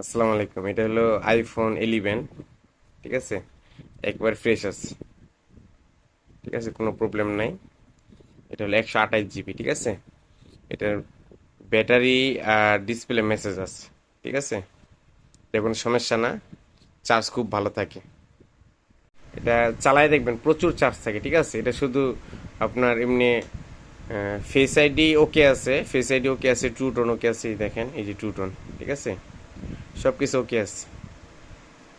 আসসালামু আলাইকুম। এটা হলো আইফোন ইলেভেন ঠিক আছে? একবার ফ্রেশ আছে। ঠিক আছে? কোনো প্রবলেম নাই। এটা হলো একশো আঠাশ জিবি ঠিক আছে? এটার ব্যাটারি আর ডিসপ্লে মেসেজ আছে, ঠিক আছে? এটা কোনো সমস্যা না। চার্জ খুব ভালো থাকে। এটা চালায় দেখবেন, প্রচুর চার্জ থাকে, ঠিক আছে? এটা শুধু আপনার এমনি ফেস আইডি ওকে আছে। ফেস আইডি ওকে আছে ট্রু টোন ওকে আছে দেখেন, এই যে টু টোন ঠিক আছে? সব কিছু ওকে আছে।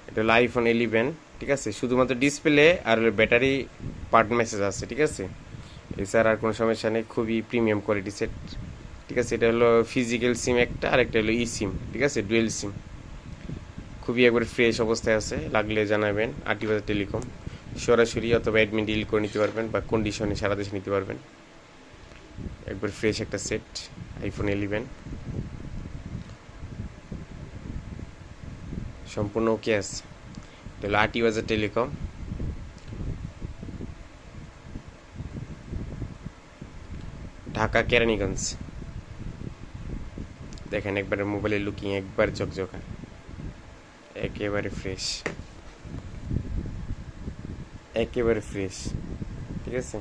এটা হলো আইফোন ইলেভেন ঠিক আছে? শুধুমাত্র ডিসপ্লে আর ব্যাটারি পার্ট মেসেজ আছে, ঠিক আছে? এছাড়া আর কোনো সমস্যা নেই, খুবই প্রিমিয়াম কোয়ালিটি সেট ঠিক আছে? এটা হলো ফিজিক্যাল সিম একটা, আর একটা হলো ই সিম ঠিক আছে? ডুয়েল সিম খুবই একবার ফ্রেশ অবস্থায় আছে, লাগলে জানাবেন আটি বাজার টেলিকম। সরাসরি অথবা অ্যাডমিন ডিল করে নিতে পারবেন বা কন্ডিশনে সারা দেশে নিতে পারবেন। একবার ফ্রেশ একটা সেট আইফোন ইলেভেন সম্পূর্ণ ওকে আছে। এটা হলো আটি বাজার টেলিকম। ঢাকা কেরানীগঞ্জ। দেখেন একবারে মোবাইলের লুকিং একবার ঝকঝকা একেবারে ফ্রেশ একেবারে ফ্রেশ ঠিক আছে?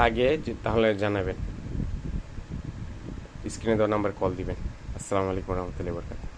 লাগে তাহলে জানাবেন। স্ক্রিনে দেওয়া নাম্বার কল দিবেন। আসসালামু আলাইকুম রহমতুল্লাহ বরকাত